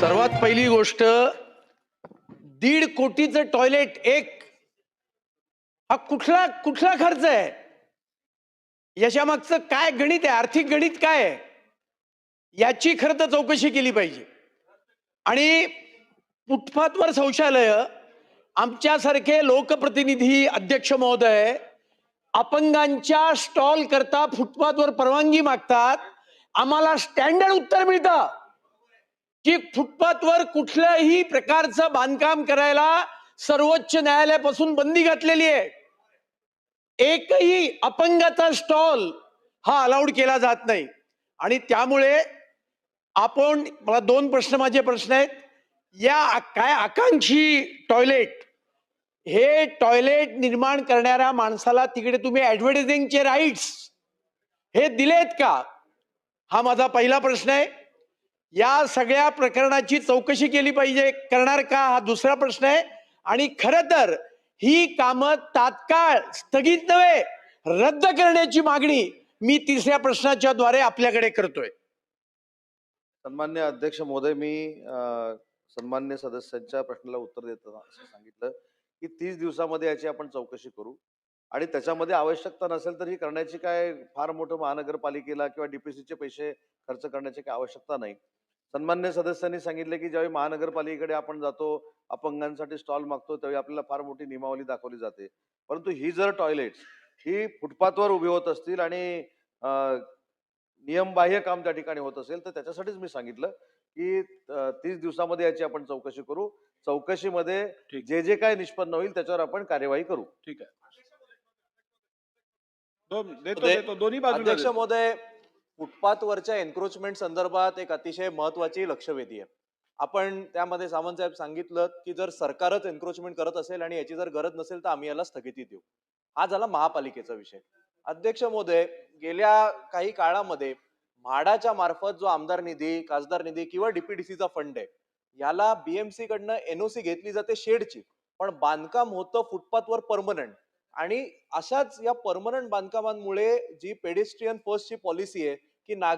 सर्वात पहिली गोष्ट दीड कोटीचं टॉयलेट एक हा कुठला कुठला खर्च आहे? याच्या काय गणित आहे? आर्थिक गणित काय आहे? याची खरं तर चौकशी केली पाहिजे. आणि फुटपाथवर शौचालय आमच्यासारखे लोकप्रतिनिधी अध्यक्ष महोदय अपंगांच्या स्टॉल करता फुटपाथवर परवानगी मागतात आम्हाला स्टँडर्ड उत्तर मिळतं. की फुटपाथवर कुठल्याही प्रकारचं बांधकाम करायला सर्वोच्च न्यायालयापासून बंदी घातलेली आहे. एकही अपंगाचा स्टॉल हा अलाउड केला जात नाही. आणि त्यामुळे आपण मला दोन प्रश्न माझे प्रश्न आहेत. या काय आकांक्षी टॉयलेट? हे टॉयलेट निर्माण करणाऱ्या माणसाला तिकडे तुम्ही ऍडव्हर्टायझिंगचे राईट्स हे दिलेत का? हा माझा पहिला प्रश्न आहे. या सगळ्या प्रकरणाची चौकशी केली पाहिजे. करणार का? हा दुसरा प्रश्न आहे. आणि खर तर ही कामं तात्काळ स्थगित नव्हे रद्द करण्याची मागणी मी तिसऱ्या प्रश्नाच्या द्वारे आपल्याकडे करतोय. सन्मान्य अध्यक्ष महोदय मी सन्मान्य सदस्यांच्या प्रश्नाला उत्तर देताना असं सांगितलं की तीस दिवसामध्ये याची आपण चौकशी करू. आणि त्याच्यामध्ये आवश्यकता नसेल तर ही करण्याची काय फार मोठं महानगरपालिकेला किंवा डीपीसीचे पैसे खर्च करण्याची काय आवश्यकता नाही. सन्मान्य सदस्यांनी सांगितले की ज्यावेळी महानगरपालिकेकडे आपण जातो अपंगांसाठी स्टॉल मागतो त्यावेळी आपल्याला फार मोठी नियमावली दाखवली जाते. परंतु ही जर टॉयलेट ही फुटपाथवर उभी होत असतील आणि नियमबाह्य काम त्या ठिकाणी होत असेल तर त्याच्यासाठीच मी सांगितलं की तीस दिवसामध्ये याची आपण चौकशी करू. चौकशीमध्ये. जे जे काय निष्पन्न होईल त्याच्यावर आपण कार्यवाही करू. ठीक आहे. दोन्ही देतो. महोदय फुटपाथवरच्या एन्क्रोचमेंट संदर्भात एक अतिशय महत्वाची लक्षवेधी आहे. आपण त्यामध्ये सावंतसाहेब सांगितलं की जर सरकारच एन्क्रोचमेंट करत असेल आणि याची जर गरज नसेल तर आम्ही याला स्थगिती देऊ. हा झाला महापालिकेचा विषय. अध्यक्ष मोदे गेल्या काही काळामध्ये म्हाडाच्या मार्फत जो आमदार निधी खासदार निधी किंवा डीपीडीसीचा फंड आहे याला बीएमसी कडनं एनओसी घेतली जाते शेडची. पण बांधकाम होतं फुटपाथवर परमनंट आणि अशाच या परमनंट बांधकामांमुळे जी पेडेस्ट्रियन फर्स्टची पॉलिसी आहे की नाग